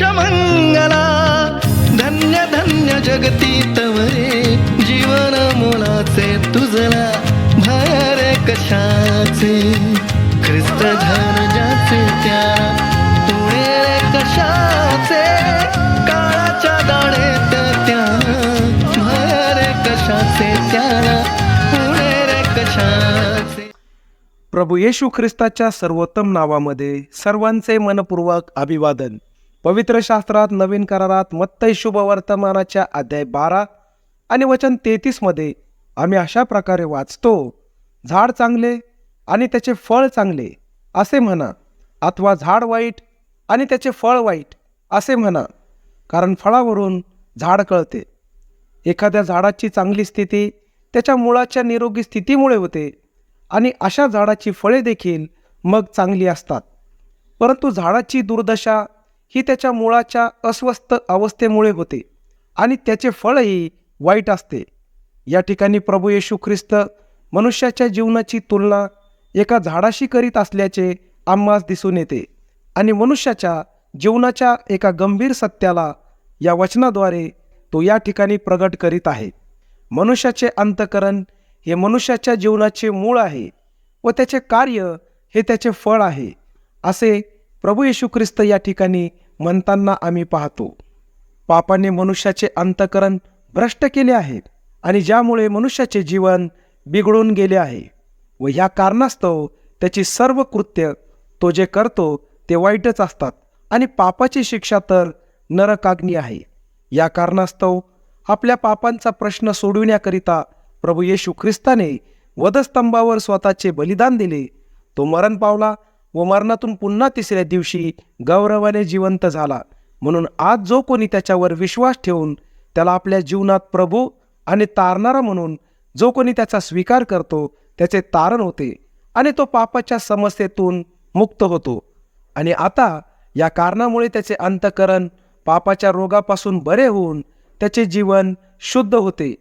मंगला धन्य धन्य जगती तवरे जीवन मोलाचे तुझला भर कशाचे? ख्रिस्त धन ज्याचे त्या तुळे कशाचे? काळाच्या दाढेत त्या भय कशाचे त्याला रे कशाचे? प्रभू येशू ख्रिस्ताच्या सर्वोत्तम नावामध्ये सर्वांचे मनपूर्वक अभिवादन. पवित्र शास्त्रात नवीन करारात मत्तय शुभ वर्तमानाच्या अध्याय बारा आणि वचन तेहतीसमध्ये आम्ही अशा प्रकारे वाचतो झाड चांगले आणि त्याचे फळ चांगले असे म्हणा. अथवा झाड वाईट आणि त्याचे फळ वाईट असे म्हणा. कारण फळावरून झाड कळते. एखाद्या झाडाची चांगली स्थिती त्याच्या मुळाच्या निरोगी स्थितीमुळे होते आणि अशा झाडाची फळे देखील मग चांगली असतात. परंतु झाडाची दुर्दशा ही त्याच्या मुळाच्या अस्वस्थ अवस्थेमुळे होते आणि त्याचे फळही वाईट असते. या ठिकाणी प्रभू येशू ख्रिस्त मनुष्याच्या जीवनाची तुलना एका झाडाशी करीत असल्याचे आम्हास दिसून येते आणि मनुष्याच्या जीवनाच्या एका गंभीर सत्याला या वचनाद्वारे तो या ठिकाणी प्रगट करीत आहे. मनुष्याचे अंतकरण हे मनुष्याच्या जीवनाचे मूळ आहे व त्याचे कार्य हे त्याचे फळ आहे. असे प्रभू येशू ख्रिस्त या ठिकाणी म्हणताना आम्ही पाहतो. पापाने मनुष्याचे अंतकरण भ्रष्ट केले आहे आणि ज्यामुळे मनुष्याचे जीवन बिघडून गेले आहे व ह्या कारणास्तव त्याची सर्व कृत्य तो जे करतो ते वाईटच असतात आणि पापाची शिक्षा तर नरकाग्नी आहे. या कारणास्तव आपल्या पापांचा प्रश्न सोडविण्याकरिता प्रभू येशू ख्रिस्ताने वधस्तंभावर स्वतःचे बलिदान दिले. तो मरण पावला व मरणातून पुन्हा तिसऱ्या दिवशी गौरवाने जिवंत झाला. म्हणून आज जो कोणी त्याच्यावर विश्वास ठेवून त्याला आपल्या जीवनात प्रभू आणि तारणारा म्हणून जो कोणी त्याचा स्वीकार करतो त्याचे तारण होते आणि तो पापाच्या समस्येतून मुक्त होतो. आणि आता या कारणामुळे त्याचे अंतकरण पापाच्या रोगापासून बरे होऊन त्याचे जीवन शुद्ध होते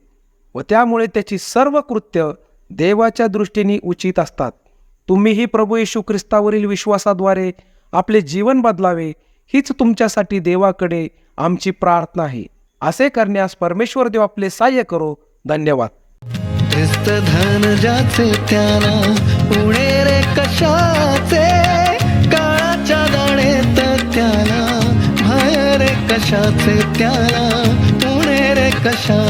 व त्यामुळे त्याची सर्व कृत्य देवाच्या दृष्टीने उचित असतात. तुम्हीही प्रभू येशू ख्रिस्तावरील विश्वासाद्वारे आपले जीवन बदलावे हीच तुमच्यासाठी देवाकडे आमची प्रार्थना आहे. असे करण्यास परमेश्वर देव आपले सहाय्य करो. धन्यवाद. ख्रिस्त धन ज्याचे त्याला पुढे रे कशाचे काळाच्या दाढेत त्याला भय रे कशाचे त्याला पुणे रे कशा